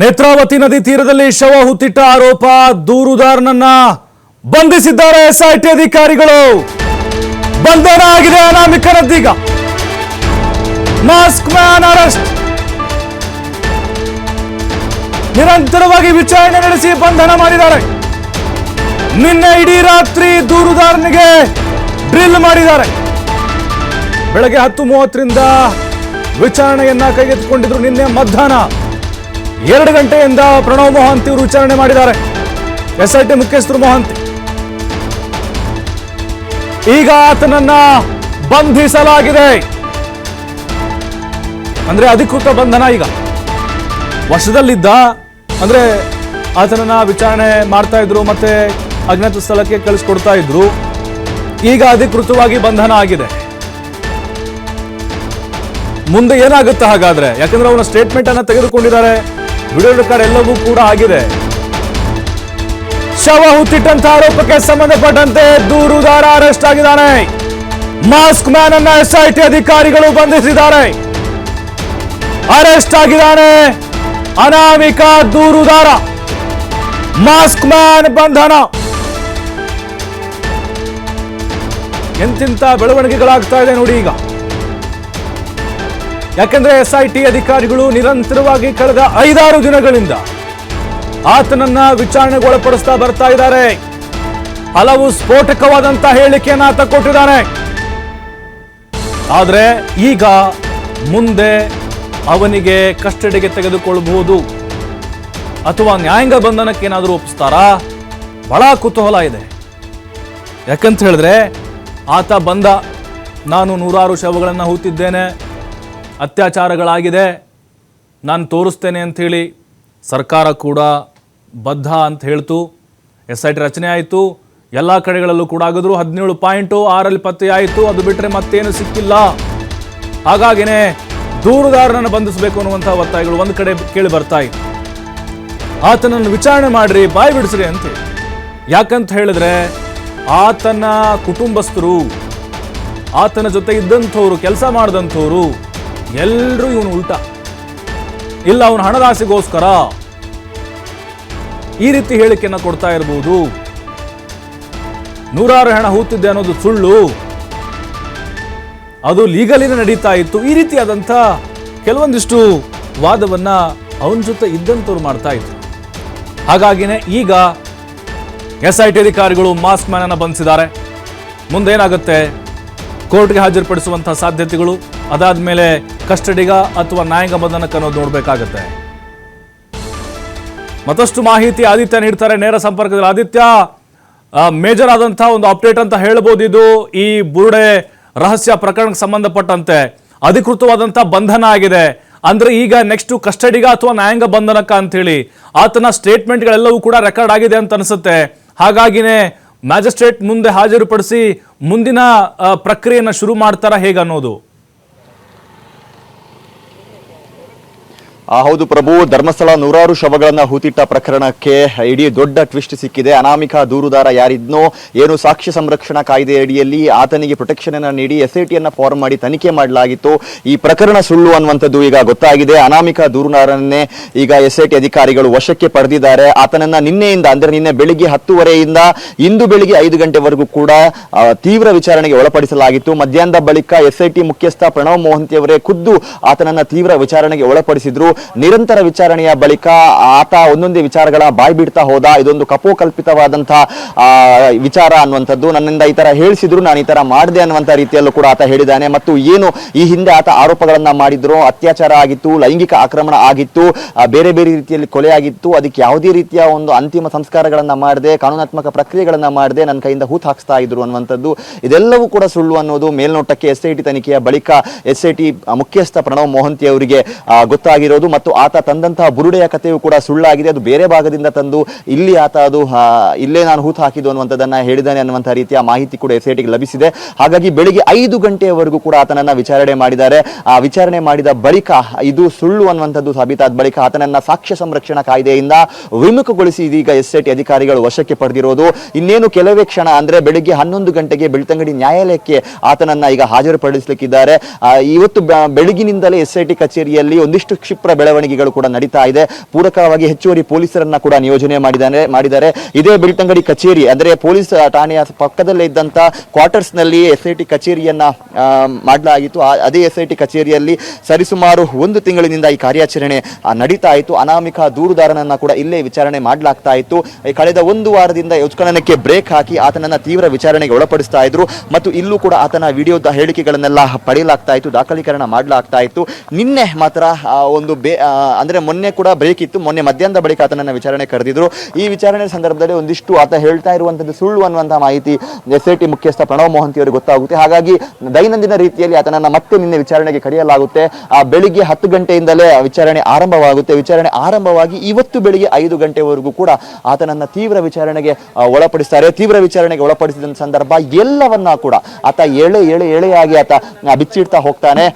ನೇತ್ರಾವತಿ ನದಿ ತೀರದಲ್ಲಿ ಶವ ಹುತ್ತಿಟ್ಟ ಆರೋಪ ದೂರುದಾರನನ್ನ ಬಂಧಿಸಿದ್ದಾರೆ ಎಸ್ಐಟಿ ಅಧಿಕಾರಿಗಳು. ಬಂಧನ ಆಗಿದೆ ಅನಾಮಿಕನದ್ದೀಗ ಮಾಸ್ಕ್ ಮ್ಯಾನ್ ಅರೆಸ್ಟ್. ನಿರಂತರವಾಗಿ ವಿಚಾರಣೆ ನಡೆಸಿ ಬಂಧನ ಮಾಡಿದ್ದಾರೆ. ನಿನ್ನೆ ಇಡೀ ರಾತ್ರಿ ದೂರುದಾರನಿಗೆ ಡ್ರಿಲ್ ಮಾಡಿದ್ದಾರೆ. ಬೆಳಗ್ಗೆ ಹತ್ತು ಮೂವತ್ತರಿಂದ ವಿಚಾರಣೆಯನ್ನ ಕೈಗೆತ್ತಿಕೊಂಡಿದ್ರು ನಿನ್ನೆ ಮಧ್ಯಾಹ್ನ. ಎರಡು ಗಂಟೆಯಿಂದ ಪ್ರಣವ್ ಮೊಹಾಂತಿ ಅವರು ವಿಚಾರಣೆ ಮಾಡಿದ್ದಾರೆ. ಎಸ್ಐಟಿ ಮುಖ್ಯಸ್ಥರು ಮೊಹಾಂತಿ. ಈಗ ಆತನನ್ನ ಬಂಧಿಸಲಾಗಿದೆ. ಅಂದ್ರೆ ಅಧಿಕೃತ ಬಂಧನ ಈಗ. ವಶದಲ್ಲಿದ್ದ, ಅಂದ್ರೆ ಆತನನ್ನ ವಿಚಾರಣೆ ಮಾಡ್ತಾ ಇದ್ರು ಮತ್ತೆ ಅಜ್ಞಾತ ಸ್ಥಳಕ್ಕೆ ಕಳಿಸ್ಕೊಡ್ತಾ ಇದ್ರು. ಈಗ ಅಧಿಕೃತವಾಗಿ ಬಂಧನ ಆಗಿದೆ. ಮುಂದೆ ಏನಾಗುತ್ತೆ ಹಾಗಾದ್ರೆ? ಯಾಕಂದ್ರೆ ಅವನ ಸ್ಟೇಟ್ಮೆಂಟ್ ಅನ್ನ ತೆಗೆದುಕೊಂಡಿದ್ದಾರೆ. ವಿಡಿಯೋ ಕೂಡ ಆಗಿದೆ. ಶವ ಹುತ್ತಿಟ್ಟಂತ ಆರೋಪಕ್ಕೆ ಸಂಬಂಧಪಟ್ಟಂತೆ ದೂರುದಾರ ಅರೆಸ್ಟ್ ಆಗಿದ್ದಾನೆ. ಮಾಸ್ಕ್ ಮ್ಯಾನ್ ಅನ್ನ ಎಸ್ಐಟಿ ಅಧಿಕಾರಿಗಳು ಬಂಧಿಸಿದ್ದಾರೆ. ಅರೆಸ್ಟ್ ಆಗಿದ್ದಾನೆ ಅನಾಮಿಕ ದೂರುದಾರ. ಮಾಸ್ಕ್ ಮ್ಯಾನ್ ಬಂಧನ. ಎಂತಿಂತ ಬೆಳವಣಿಗೆಗಳಾಗ್ತಾ ಇದೆ ನೋಡಿ ಈಗ. ಯಾಕಂದ್ರೆ ಎಸ್ಐಟಿ ಅಧಿಕಾರಿಗಳು ನಿರಂತರವಾಗಿ ಕಳೆದ ಐದಾರು ದಿನಗಳಿಂದ ಆತನನ್ನ ವಿಚಾರಣೆಗೆ ಒಳಪಡಿಸ್ತಾ ಬರ್ತಾ ಇದ್ದಾರೆ. ಹಲವು ಸ್ಫೋಟಕವಾದಂತಹ ಹೇಳಿಕೆಯನ್ನು ಆತ ಕೊಟ್ಟಿದ್ದಾನೆ ಆದರೆ ಈಗ ಮುಂದೆ ಅವನಿಗೆ ಕಸ್ಟಡಿಗೆ ತೆಗೆದುಕೊಳ್ಳಬಹುದು. ಅಥವಾ ನ್ಯಾಯಾಂಗ ಬಂಧನಕ್ಕೆ ಏನಾದರೂ ಒಪ್ಪಿಸ್ತಾರಾ? ಬಹಳ ಕುತೂಹಲ ಇದೆ. ಯಾಕಂತ ಹೇಳಿದ್ರೆ ಆತ ಬಂದ, ನಾನು ನೂರಾರು ಶವಗಳನ್ನು ಹೂತಿದ್ದೇನೆ. ಅತ್ಯಾಚಾರಗಳಾಗಿದೆ. ನಾನು ತೋರಿಸ್ತೇನೆ ಅಂಥೇಳಿ ಸರ್ಕಾರ ಕೂಡ ಬದ್ಧ ಅಂತ ಹೇಳ್ತು. ಎಸ್ ಐ ಟಿ ರಚನೆ ಆಯಿತು. ಎಲ್ಲ ಕಡೆಗಳಲ್ಲೂ ಕೂಡ ಆಗಿದ್ರು ಹದಿನೇಳು ಪಾಯಿಂಟು ಆರಲ್ಲಿ ಪತ್ತೆ ಆಯಿತು. ಅದು ಬಿಟ್ಟರೆ ಮತ್ತೇನು ಸಿಕ್ಕಿಲ್ಲ. ಹಾಗಾಗಿನೇ ದೂರುದಾರನನ್ನು ಬಂಧಿಸಬೇಕು ಅನ್ನುವಂಥ ಒತ್ತಾಯಗಳು ಒಂದು ಕಡೆ ಕೇಳಿ ಬರ್ತಾ ಆತನನ್ನು ವಿಚಾರಣೆ ಮಾಡ್ರಿ, ಬಾಯಿ ಬಿಡಿಸ್ರಿ ಅಂತ ಯಾಕಂತ ಹೇಳಿದ್ರೆ ಆತನ ಕುಟುಂಬಸ್ಥರು, ಆತನ ಜೊತೆ ಇದ್ದಂಥವ್ರು, ಕೆಲಸ ಮಾಡಿದಂಥವ್ರು ಎಲ್ಲರೂ ಇವನು ಉಲ್ಟ. ಇಲ್ಲ, ಅವನ ಹಣದಾಸೆಗೋಸ್ಕರ ಈ ರೀತಿ ಹೇಳಿಕೆಯನ್ನು ಕೊಡ್ತಾ ಇರಬಹುದು ನೂರಾರು ಹಣ ಹೂತಿದ್ದೆ ಅನ್ನೋದು ಸುಳ್ಳು. ಅದು ಲೀಗಲಿನ ನಡೀತಾ ಇತ್ತು. ಈ ರೀತಿಯಾದಂಥ ಕೆಲವೊಂದಿಷ್ಟು ವಾದವನ್ನ ಅವನ ಜೊತೆ ಇದ್ದಂಥವ್ರು ಮಾಡ್ತಾ ಇದ್ರು. ಹಾಗಾಗಿನೇ ಈಗ ಎಸ್ ಐ ಟಿ ಅಧಿಕಾರಿಗಳು ಮಾಸ್ಕ್ ಮ್ಯಾನ್ ಅನ್ನ ಬಂಧಿಸಿದ್ದಾರೆ. ಮುಂದೇನಾಗುತ್ತೆ? ಕೋರ್ಟ್ಗೆ ಹಾಜರುಪಡಿಸುವಂತಹ ಸಾಧ್ಯತೆಗಳು, ಅದಾದ ಮೇಲೆ ಕಸ್ಟಡಿಗ ಅಥವಾ ನ್ಯಾಯಾಂಗ ಬಂಧನಕ್ಕೆ ಅನ್ನೋದು ನೋಡಬೇಕಾಗತ್ತೆ. ಮತ್ತಷ್ಟು ಮಾಹಿತಿ ಆದಿತ್ಯ ನೀಡ್ತಾರೆ. ನೇರ ಸಂಪರ್ಕದಲ್ಲಿ ಆದಿತ್ಯ ಮೇಜರ್ ಆದಂತಹ ಒಂದು ಅಪ್ಡೇಟ್ ಅಂತ ಹೇಳ್ಬೋದು ಇದು ಈ ಬುರುಡೆ ರಹಸ್ಯ ಪ್ರಕರಣಕ್ಕೆ ಸಂಬಂಧಪಟ್ಟಂತೆ ಅಧಿಕೃತವಾದಂತಹ ಬಂಧನ ಆಗಿದೆ. ಅಂದ್ರೆ ಈಗ ನೆಕ್ಸ್ಟ್ ಕಸ್ಟಡಿಗ ಅಥವಾ ನ್ಯಾಯಾಂಗ ಬಂಧನಕ್ಕ ಅಂತೇಳಿ ಆತನ ಸ್ಟೇಟ್ಮೆಂಟ್ಗಳೆಲ್ಲವೂ ಕೂಡ ರೆಕಾರ್ಡ್ ಆಗಿದೆ ಅಂತ ಅನಿಸುತ್ತೆ. ಹಾಗಾಗಿನೇ ಮ್ಯಾಜಿಸ್ಟ್ರೇಟ್ ಮುಂದೆ ಹಾಜರುಪಡಿಸಿ ಮುಂದಿನ ಪ್ರಕ್ರಿಯೆಯನ್ನು ಶುರು ಮಾಡ್ತಾರಾ ಹೇಗನ್ನೋದು ಆ, ಹೌದು ಪ್ರಭು, ಧರ್ಮಸ್ಥಳ ನೂರಾರು ಶವಗಳನ್ನ ಹೂತಿಟ್ಟ ಪ್ರಕರಣಕ್ಕೆ ಇಡೀ ದೊಡ್ಡ ಟ್ವಿಸ್ಟ್ ಸಿಕ್ಕಿದೆ. ಅನಾಮಿಕ ದೂರುದಾರ ಯಾರಿದ್ನೋ, ಏನು ಸಾಕ್ಷ್ಯ ಸಂರಕ್ಷಣಾ ಕಾಯ್ದೆ ಅಡಿಯಲ್ಲಿ ಆತನಿಗೆ ಪ್ರೊಟೆಕ್ಷನ್ ಅನ್ನ ನೀಡಿ ಎಸ್ ಐ ಫಾರ್ಮ್ ಮಾಡಿ ತನಿಖೆ ಮಾಡಲಾಗಿತ್ತು. ಈ ಪ್ರಕರಣ ಸುಳ್ಳು ಅನ್ನುವಂಥದ್ದು ಈಗ ಗೊತ್ತಾಗಿದೆ. ಅನಾಮಿಕ ದೂರುದಾರನ್ನೇ ಈಗ ಎಸ್ ಐ ಟಿ ಅಧಿಕಾರಿಗಳು ವಶಕ್ಕೆ ಪಡೆದಿದ್ದಾರೆ. ಆತನನ್ನ ನಿನ್ನೆಯಿಂದ, ಅಂದ್ರೆ ನಿನ್ನೆ ಬೆಳಿಗ್ಗೆ ಹತ್ತುವರೆಯಿಂದ ಇಂದು ಬೆಳಿಗ್ಗೆ ಐದು ಗಂಟೆವರೆಗೂ ಕೂಡ ತೀವ್ರ ವಿಚಾರಣೆಗೆ ಒಳಪಡಿಸಲಾಗಿತ್ತು. ಮಧ್ಯಾಹ್ನದ ಬಳಿಕ ಎಸ್ ಐ ಟಿ ಮುಖ್ಯಸ್ಥ ಪ್ರಣವ್ ಮೋಹಂತಿ ಅವರೇ ಖುದ್ದು ಆತನನ್ನ ತೀವ್ರ ವಿಚಾರಣೆಗೆ ಒಳಪಡಿಸಿದ್ರು. ನಿರಂತರ ವಿಚಾರಣೆಯ ಬಳಿಕ ಆತ ಒಂದೊಂದೇ ವಿಚಾರಗಳ ಬಾಯ್ ಬಿಡ್ತಾ ಹೋದ. ಇದೊಂದು ಕಪೋಕಲ್ಪಿತವಾದಂತಹ ವಿಚಾರ ಅನ್ನುವಂಥದ್ದು ನನ್ನಿಂದ ಈ ತರ ಹೇಳಿಸಿದ್ರು ನಾನು ಈ ತರ ಮಾಡಿದೆ ಅನ್ನುವಂಥ ರೀತಿಯಲ್ಲೂ ಕೂಡ ಆತ ಹೇಳಿದ್ದಾನೆ. ಮತ್ತು ಏನು ಈ ಹಿಂದೆ ಆತ ಆರೋಪಗಳನ್ನ ಮಾಡಿದ್ರು ಅತ್ಯಾಚಾರ ಆಗಿತ್ತು ಲೈಂಗಿಕ ಆಕ್ರಮಣ ಆಗಿತ್ತು ಬೇರೆ ಬೇರೆ ರೀತಿಯಲ್ಲಿ ಕೊಲೆ ಆಗಿತ್ತು ಅದಕ್ಕೆ ಯಾವುದೇ ರೀತಿಯ ಒಂದು ಅಂತಿಮ ಸಂಸ್ಕಾರಗಳನ್ನ ಮಾಡಿದೆ ಕಾನೂನಾತ್ಮಕ ಪ್ರಕ್ರಿಯೆಗಳನ್ನ ಮಾಡಿದೆ ನನ್ನ ಕೈಯಿಂದ ಹೂತ್ ಹಾಕ್ಸ್ತಾ ಇದ್ರು ಅನ್ನುವಂಥದ್ದು. ಇದೆಲ್ಲವೂ ಕೂಡ ಸುಳ್ಳು ಅನ್ನೋದು ಮೇಲ್ನೋಟಕ್ಕೆ ಎಸ್ ಐ ಟಿ ತನಿಖೆಯ ಬಳಿಕ ಎಸ್ ಐ ಟಿ ಮುಖ್ಯಸ್ಥ ಪ್ರಣವ್ ಮೋಹಂತಿ ಅವರಿಗೆ ಆ, ಮತ್ತು ಆತ ತಂದಂತಹ ಬುರುಡೆಯ ಕಥೆಯು ಕೂಡ ಸುಳ್ಳಾಗಿದೆ. ಅದು ಬೇರೆ ಭಾಗದಿಂದ ತಂದು ಇಲ್ಲಿ ಆತ ಅದು ಇಲ್ಲೇ ನಾನು ಹೂತು ಹಾಕಿದ್ದು ಅನ್ನುವಂಥದ್ದನ್ನು ಹೇಳಿದ್ದಾನೆ ಅನ್ನುವಂಥ ರೀತಿಯ ಮಾಹಿತಿ ಕೂಡ ಎಸ್ ಐಟಿಗೆ ಟಿಗೆ ಲಭಿಸಿದೆ. ಹಾಗಾಗಿ ಬೆಳಿಗ್ಗೆ ಐದು ಗಂಟೆಯವರೆಗೂ ಕೂಡ ಆತನನ್ನ ವಿಚಾರಣೆ ಮಾಡಿದ್ದಾರೆ. ಆ ವಿಚಾರಣೆ ಮಾಡಿದ ಬಳಿಕ, ಇದು ಸುಳ್ಳು ಅನ್ನುವಂಥದ್ದು ಸಾಬೀತಾದ ಬಳಿಕ ಆತನನ್ನ ಸಾಕ್ಷ್ಯ ಸಂರಕ್ಷಣಾ ಕಾಯ್ದೆಯಿಂದ ವಿಮುಖಗೊಳಿಸಿ ಇದೀಗ ಎಸ್ ಐಟಿ ಅಧಿಕಾರಿಗಳು ವಶಕ್ಕೆ ಪಡೆದಿರೋದು. ಇನ್ನೇನು ಕೆಲವೇ ಕ್ಷಣ ಅಂದ್ರೆ ಬೆಳಿಗ್ಗೆ ಹನ್ನೊಂದು ಗಂಟೆಗೆ ಬೆಳ್ತಂಗಡಿ ನ್ಯಾಯಾಲಯಕ್ಕೆ ಆತನನ್ನ ಈಗ ಹಾಜರುಪಡಿಸಲಿಕ್ಕಿದ್ದಾರೆ. ಇವತ್ತು ಬೆಳಗಿನಿಂದಲೇ ಎಸ್ ಐ ಕಚೇರಿಯಲ್ಲಿ ಒಂದಿಷ್ಟು ಕ್ಷಿಪ್ರ ಬೆಳವಣಿಗೆಗಳು ಕೂಡ ನಡೀತಾ ಇದೆ. ಪೂರಕವಾಗಿ ಹೆಚ್ಚುವರಿ ಪೊಲೀಸರನ್ನ ಕೂಡ ನಿಯೋಜನೆ ಮಾಡಿದ್ದಾರೆ ಮಾಡಿದ್ದಾರೆ. ಇದೇ ಬೆಳ್ತಂಗಡಿ ಕಚೇರಿ, ಅಂದ್ರೆ ಪೊಲೀಸ್ ಠಾಣೆಯ ಪಕ್ಕದಲ್ಲೇ ಇದ್ದಂತ ಕ್ವಾರ್ಟರ್ಸ್ನಲ್ಲಿ ಎಸ್ ಐ ಟಿ ಕಚೇರಿಯನ್ನ ಮಾಡಲಾಗಿತ್ತು. ಅದೇ ಎಸ್ ಐ ಟಿ ಕಚೇರಿಯಲ್ಲಿ ಸರಿಸುಮಾರು ಒಂದು ತಿಂಗಳಿನಿಂದ ಈ ಕಾರ್ಯಾಚರಣೆ ನಡೀತಾ ಇತ್ತು. ಅನಾಮಿಕ ದೂರುದಾರನನ್ನ ಕೂಡ ಇಲ್ಲೇ ವಿಚಾರಣೆ ಮಾಡಲಾಗ್ತಾ ಇತ್ತು. ಕಳೆದ ಒಂದು ವಾರದಿಂದ ಉತ್ಖನನಕ್ಕೆ ಬ್ರೇಕ್ ಹಾಕಿ ಆತನನ್ನ ತೀವ್ರ ವಿಚಾರಣೆಗೆ ಒಳಪಡಿಸ್ತಾ ಇದ್ರು. ಮತ್ತು ಇಲ್ಲೂ ಕೂಡ ಆತನ ವಿಡಿಯೋದ ಹೇಳಿಕೆಗಳನ್ನೆಲ್ಲ ಪಡೆಯಲಾಗ್ತಾ ಇತ್ತು, ದಾಖಲೀಕರಣ ಮಾಡಲಾಗ್ತಾ ಇತ್ತು. ನಿನ್ನೆ ಮಾತ್ರ ಒಂದು ಬೇ ಅಂದರೆ ಮೊನ್ನೆ ಕೂಡ ಬ್ರೇಕ್ ಇತ್ತು ಮೊನ್ನೆ ಮಧ್ಯಾಹ್ನದ ಬಳಿಕ ಆತನನ್ನ ವಿಚಾರಣೆ ಕರೆದಿದ್ರು. ಈ ವಿಚಾರಣೆ ಸಂದರ್ಭದಲ್ಲಿ ಒಂದಿಷ್ಟು ಆತ ಹೇಳ್ತಾ ಇರುವಂಥದ್ದು ಸುಳ್ಳು ಅನ್ನುವಂಥ ಮಾಹಿತಿ ಎಸ್ ಐ ಮುಖ್ಯಸ್ಥ ಪ್ರಣವ್ ಮೋಹಂತಿ ಅವರಿಗೆ ಗೊತ್ತಾಗುತ್ತೆ. ಹಾಗಾಗಿ ದೈನಂದಿನ ರೀತಿಯಲ್ಲಿ ಆತನನ್ನ ಮತ್ತೆ ನಿನ್ನೆ ವಿಚಾರಣೆಗೆ ಕರೆಯಲಾಗುತ್ತೆ. ಆ, ಬೆಳಿಗ್ಗೆ ಹತ್ತು ಗಂಟೆಯಿಂದಲೇ ವಿಚಾರಣೆ ಆರಂಭವಾಗುತ್ತೆ. ವಿಚಾರಣೆ ಆರಂಭವಾಗಿ ಇವತ್ತು ಬೆಳಿಗ್ಗೆ ಐದು ಗಂಟೆವರೆಗೂ ಕೂಡ ಆತನನ್ನ ತೀವ್ರ ವಿಚಾರಣೆಗೆ ಒಳಪಡಿಸ್ತಾರೆ. ತೀವ್ರ ವಿಚಾರಣೆಗೆ ಒಳಪಡಿಸಿದ ಸಂದರ್ಭ ಎಲ್ಲವನ್ನ ಕೂಡ ಆತ ಎಳೆ ಎಳೆ ಎಳೆಯಾಗಿ ಆತ ಬಿಚ್ಚಿಡ್ತಾ ಹೋಗ್ತಾನೆ.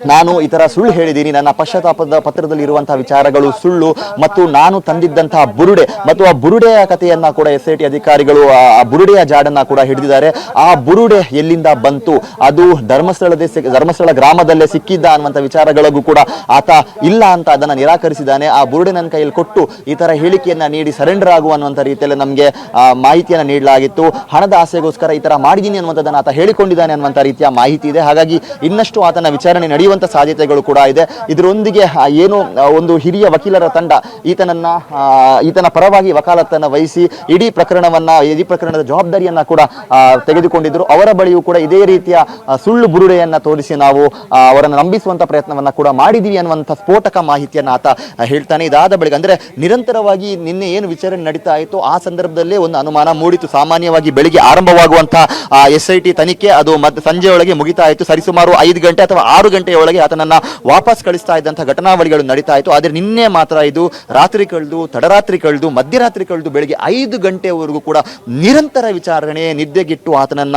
ನಾನು ಈ ಸುಳ್ಳು ಹೇಳಿದ್ದೀನಿ. ನನ್ನ ಪಶ್ಚಾತ್ತಾಪದ ಪತ್ರದಲ್ಲಿ ಇರುವಂತಹ ವಿಚಾರಗಳು ಸುಳ್ಳು ಮತ್ತು ನಾನು ತಂದಿದ್ದಂತಹ ಬುರುಡೆ ಮತ್ತು ಆ ಬುರುಡೆಯ ಕಥೆಯನ್ನ ಕೂಡ ಎಸ್ ಐ ಟಿ ಅಧಿಕಾರಿಗಳು, ಆ ಬುರುಡೆಯ ಜಾಡನ್ನ ಕೂಡ ಹಿಡಿದಿದ್ದಾರೆ. ಆ ಬುರುಡೆ ಎಲ್ಲಿಂದ ಬಂತು? ಅದು ಧರ್ಮಸ್ಥಳದ ಧರ್ಮಸ್ಥಳ ಗ್ರಾಮದಲ್ಲೇ ಸಿಕ್ಕಿದ್ದ ಅನ್ನುವಂಥ ವಿಚಾರಗಳಿಗೂ ಕೂಡ ಆತ ಇಲ್ಲ ಅಂತ ಅದನ್ನ ನಿರಾಕರಿಸಿದ್ದಾನೆ. ಆ ಬುರುಡೆ ನನ್ನ ಕೈಯಲ್ಲಿ ಕೊಟ್ಟು ಈ ತರ ಹೇಳಿಕೆಯನ್ನ ನೀಡಿ ಸರೆಂಡರ್ ಆಗುವ ಅನ್ನುವಂಥ ರೀತಿಯಲ್ಲಿ ನಮಗೆ ಮಾಹಿತಿಯನ್ನು ನೀಡಲಾಗಿತ್ತು. ಹಣದ ಆಸೆಗೋಸ್ಕರ ಈ ತರ ಮಾಡಿದ್ದೀನಿ ಅನ್ನುವಂಥದ್ದನ್ನು ಆತ ಹೇಳಿಕೊಂಡಿದ್ದಾನೆ ಅನ್ನುವಂಥ ರೀತಿಯ ಮಾಹಿತಿ ಇದೆ. ಹಾಗಾಗಿ ಇನ್ನಷ್ಟು ಆತನ ವಿಚಾರಣೆ ನಡೆಯುವಂತ ಸಾಧ್ಯತೆಗಳು ಕೂಡ ಇದೆ. ಇದರೊಂದಿಗೆ ಏನು ಒಂದು ಹಿರಿಯ ವಕೀಲರ ತಂಡ ಈತನನ್ನ ಈತನ ಪರವಾಗಿ ವಕಾಲತ್ತನ್ನ ವಹಿಸಿ, ಇಡೀ ಪ್ರಕರಣವನ್ನ, ಇಡೀ ಪ್ರಕರಣದ ಜವಾಬ್ದಾರಿಯನ್ನ ಕೂಡ ತೆಗೆದುಕೊಂಡಿದ್ದರು. ಅವರ ಬಳಿಯೂ ಕೂಡ ಇದೇ ರೀತಿಯ ಸುಳ್ಳು ಬುರುಡೆಯನ್ನ ತೋರಿಸಿ ನಾವು ಅವರನ್ನು ನಂಬಿಸುವಂತ ಪ್ರಯತ್ನವನ್ನ ಕೂಡ ಮಾಡಿದೀವಿ ಅನ್ನುವಂಥ ಸ್ಫೋಟಕ ಮಾಹಿತಿಯನ್ನು ಆತ ಹೇಳ್ತಾನೆ. ಇದಾದ ಬಳಿಕ, ಅಂದ್ರೆ ನಿರಂತರವಾಗಿ ನಿನ್ನೆ ಏನು ವಿಚಾರಣೆ ನಡೀತಾ ಇತ್ತು, ಆ ಸಂದರ್ಭದಲ್ಲೇ ಒಂದು ಅನುಮಾನ ಮೂಡಿತು. ಸಾಮಾನ್ಯವಾಗಿ ಬೆಳಿಗ್ಗೆ ಆರಂಭವಾಗುವಂತಹ ಎಸ್ ಐ ಟಿ ತನಿಖೆ, ಅದು ಮತ್ತೆ ಸಂಜೆ ಒಳಗೆ ಮುಗಿತಾ ಇತ್ತು. ಸರಿಸುಮಾರು ಐದು ಗಂಟೆ ಅಥವಾ ಆರು ಗಂಟೆಯ ಒಳಗೆ ಆತನನ್ನ ವಾಪಸ್ ಕಳಿಸ್ತಾ ಇದ್ದಂತ ಘಟನಾವಳಿಗಳು ನಡೀತಾ ಇತ್ತು. ಆದ್ರೆ ನಿನ್ನೆ ಮಾತ್ರ ಇದು ರಾತ್ರಿ ಕಳೆದು, ತಡರಾತ್ರಿ ಕಳೆದು, ಮಧ್ಯರಾತ್ರಿ ಕಳೆದು ಬೆಳಿಗ್ಗೆ ಐದು ಗಂಟೆವರೆಗೂ ಕೂಡ ನಿರಂತರ ವಿಚಾರಣೆ, ನಿದ್ದೆಗಿಟ್ಟು ಆತನನ್ನ,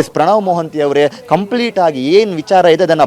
ಎಸ್. ಪ್ರಣವ್ ಮೋಹಂತಿ ಅವರೇ ಕಂಪ್ಲೀಟ್ ಆಗಿ ಏನ್ ವಿಚಾರ ಇದೆ, ಅದನ್ನ